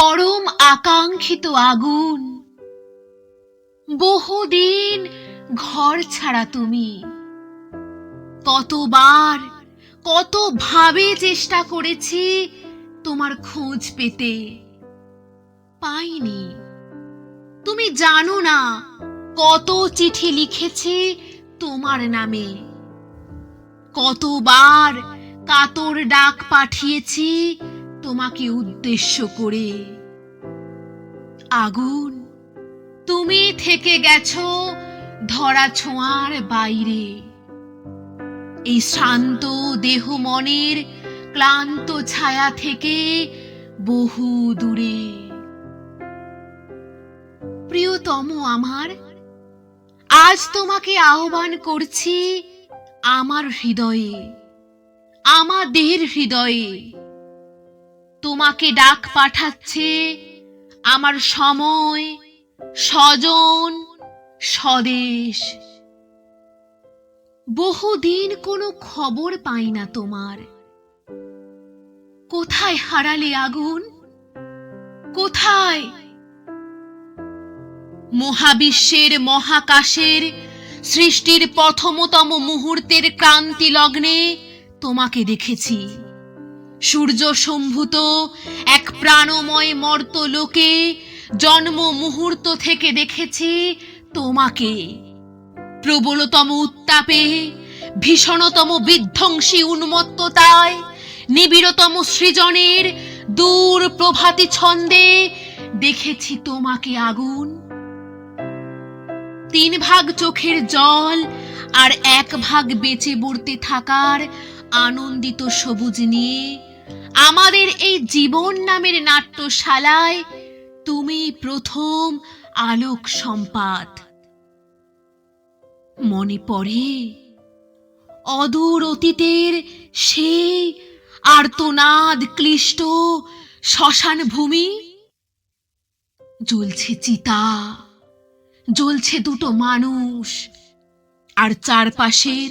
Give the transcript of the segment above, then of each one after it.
পরম আকাঙ্ক্ষিত আগুন। বহুদিন ঘর ছাড়া তুমি। কতবার কত ভাবে চেষ্টা করেছি তোমার খোঁজ পেতে। পাইনি। তুমি জানো না কত চিঠি লিখেছি তোমার নামে। কতবার কাতর ডাক পাঠিয়েছি তোমাকে উদ্দেশ্য করে। আগুন, তুমি থেকে গেছো ধরা ছোঁয়ার বাইরে। এই শান্ত দেহ মনের ক্লান্ত ছায়া থেকে বহু দূরে। প্রিয়তম আমার, আজ তোমাকে আহ্বান করছি আমার হৃদয়ে, আমাদের হৃদয়ে। তোমাকে ডাক পাঠাচ্ছে আমার সময় স্বজন স্বদেশ। বহুদিন কোনো খবর পাই না তোমার। কোথায় হারালে আগুন? কোথায়? মহাবিশ্বের মহাকাশের সৃষ্টির প্রথমতম মুহূর্তের ক্রান্তি লগ্নে তোমাকে দেখেছি। সূর্য সম্ভূত, এক প্রাণময় মর্ত লোকে জন্ম মুহূর্ত থেকে দেখেছি তোমাকে। প্রবলতম উত্তাপে, ভীষণতম বিধ্বংসী উন্মত্ততায়, নিবিড়তম সৃজনের দূর প্রভাতি ছন্দে দেখেছি তোমাকে আগুন। তিন ভাগ চোখের জল আর এক ভাগ বেঁচে বর্তে থাকার আনন্দিত সবুজ নিয়ে আমাদের এই জীবন নামের নাট্যশালায় তুমি প্রথম আলোক সম্পাদ মনে পড়ে অদূর অতীতের সেই আর্তনাদ ক্লিষ্ট শ্মশান ভূমি? জ্বলছে চিতা, জ্বলছে দুটো মানুষ, আর চারপাশের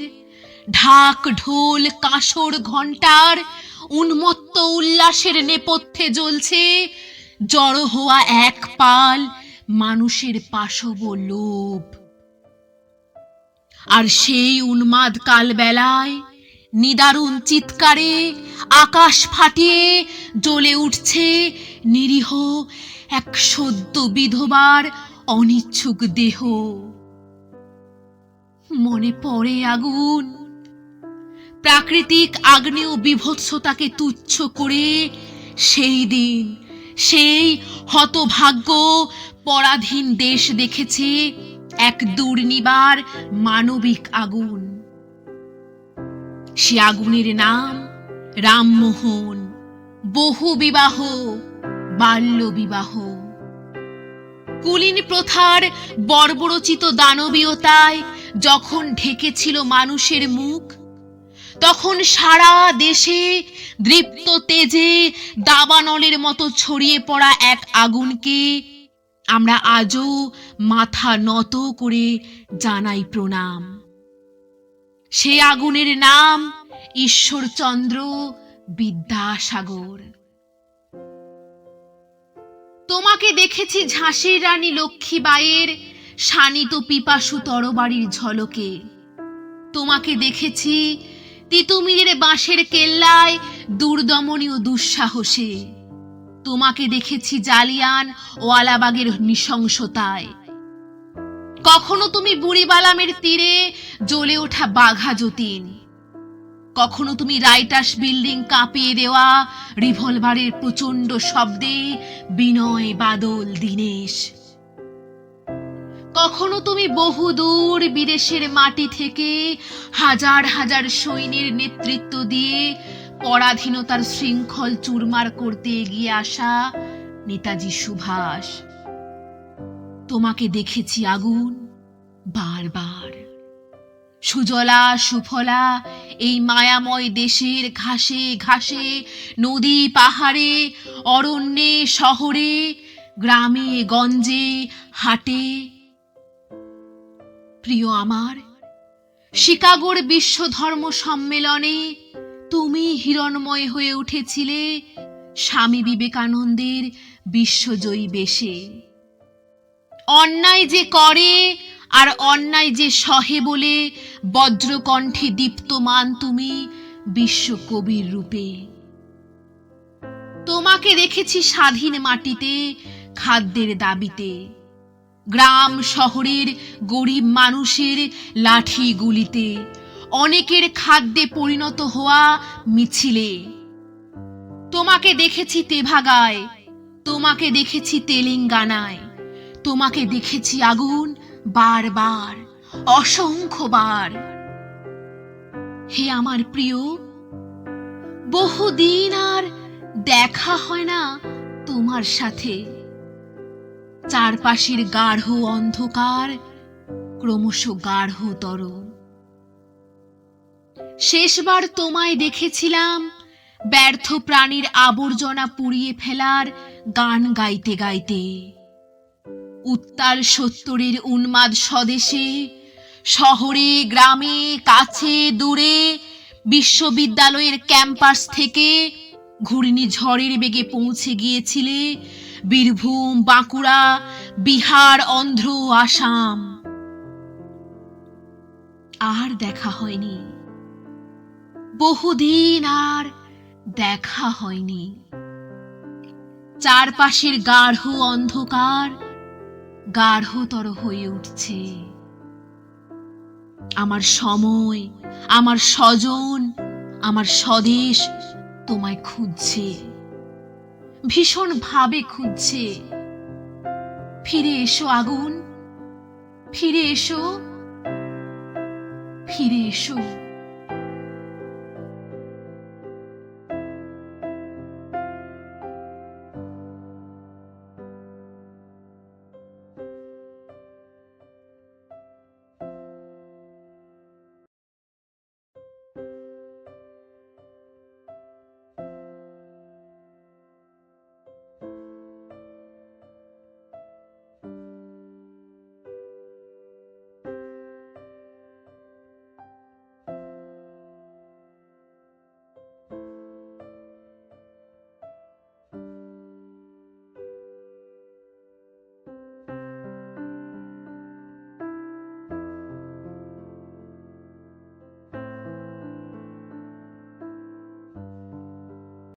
ঢাক ঢোল কাঁসর ঘণ্টার উন্মত্ত উল্লাসের নেপথ্যে জ্বলছে। জড়ো হওয়া এক পাল মানুষের পাশব লোভ। আর সেই উন্মাদ কালবেলায় নিদারুণ চিৎকারে আকাশ ফাটিয়ে জ্বলে উঠছে নিরীহ এক সদ্য বিধবার অনিচ্ছুক দেহ। মনে পড়ে আগুন প্রাকৃতিক আগ্নেয় বিভৎসতাকে তুচ্ছ করে সেই দিন, সেই হতভাগ্য পরাধীন দেশ দেখেছে এক দুর্নিবার মানবিক আগুন। সে আগুনের নাম রামমোহন বহু বিবাহ বাল্য বিবাহ কুলীন প্রথার বর্বরচিত দানবীয়তায় যখন ঢেকেছিল মানুষের মুখ তখন সারা দেশে দৃপ্ত তেজে দাবানলের মতো ছড়িয়ে পড়া এক আগুনকে আমরা আজও মাথা নত করে জানাই প্রণাম। সে আগুনের নাম ঈশ্বরচন্দ্র বিদ্যাসাগর। তোমাকে দেখেছি ঝাঁসির রানী লক্ষ্মীবাইয়ের শানিত পিপাসু তরবারির ঝলকে। তোমাকে দেখেছি তিতুমিরের বাঁশের কেল্লায় দুর্দমনীয় দুঃসাহসে। তোমাকে দেখেছি জালিয়ান ওয়ালাবাগের নৃশংসতায়। কখনো তুমি বুড়িবালামের তীরে জ্বলে ওঠা বাঘা যতীন। কখনো তুমি রাইটাস বিল্ডিং কাঁপিয়ে দেওয়া রিভলভারের প্রচণ্ড শব্দে বিনয় বাদল দীনেশ। কখনো তুমি বহুদূর বিদেশের মাটি থেকে হাজার হাজার সৈন্যের নেতৃত্ব দিয়ে পরাধীনতার শৃঙ্খল চুরমার করতে এগিয়ে আসা নেতাজি সুভাষ। তোমাকে দেখেছি আগুন বারবার। সুজলা সুফলা এই মায়াময় দেশের ঘাসে ঘাসে, নদী পাহাড়ে, অরণ্যে, শহরে, গ্রামে, গঞ্জে, হাটে প্রিয় আমার, শিকাগোর বিশ্ব ধর্ম সম্মেলনে তুমি হিরণময় হয়ে উঠেছিলে স্বামী বিবেকানন্দের বিশ্বজয়ী বেশে। অন্যায় যে করে আর অন্যায় যে সহে বলে বজ্রকণ্ঠে দীপ্তমান তুমি বিশ্বকবির রূপে। তোমাকে দেখেছি স্বাধীন মাটিতে খাদ্যের দাবিতে। গ্রাম শহরের গরিব মানুষের লাঠি গুলিতে অনেকের খাদ্যে পরিণত হওয়া মিছিলে। তোমাকে দেখেছি তেভাগায়, তোমাকে দেখেছি তেলেঙ্গানায়, তোমাকে দেখেছি আগুন বারবার, অসংখ্যবার। হে আমার প্রিয়, বহুদিন আর দেখা হয় না তোমার সাথে। চারপাশের গাঢ় অন্ধকার ক্রমশ গাঢ়তর শেষবার তোমায় দেখেছিলাম, ব্যর্থ প্রাণীর আবর্জনা পুড়িয়ে ফেলার গান গাইতে গাইতে। উত্তাল সত্তরের উন্মাদ স্বদেশে, শহরে, গ্রামে, কাছে, দূরে, বিশ্ববিদ্যালয়ের ক্যাম্পাস থেকে ঘূর্ণি ঝড়ের বেগে পৌঁছে গিয়েছিলে বীরভূম, বাঁকুড়া, বিহার, অন্ধ্র, আসাম। আর দেখা হয়নি। বহুদিন আর দেখা হয়নি। চারপাশের গাঢ় অন্ধকার গাঢ়তর হয়ে উঠছে। আমার সময়, আমার স্বজন, আমার স্বদেশ তোমায় খুঁজছে। ভীষণ ভাবে খুঁজছে। ফিরে এসো আগুন। ফিরে এসো। ফিরে এসো।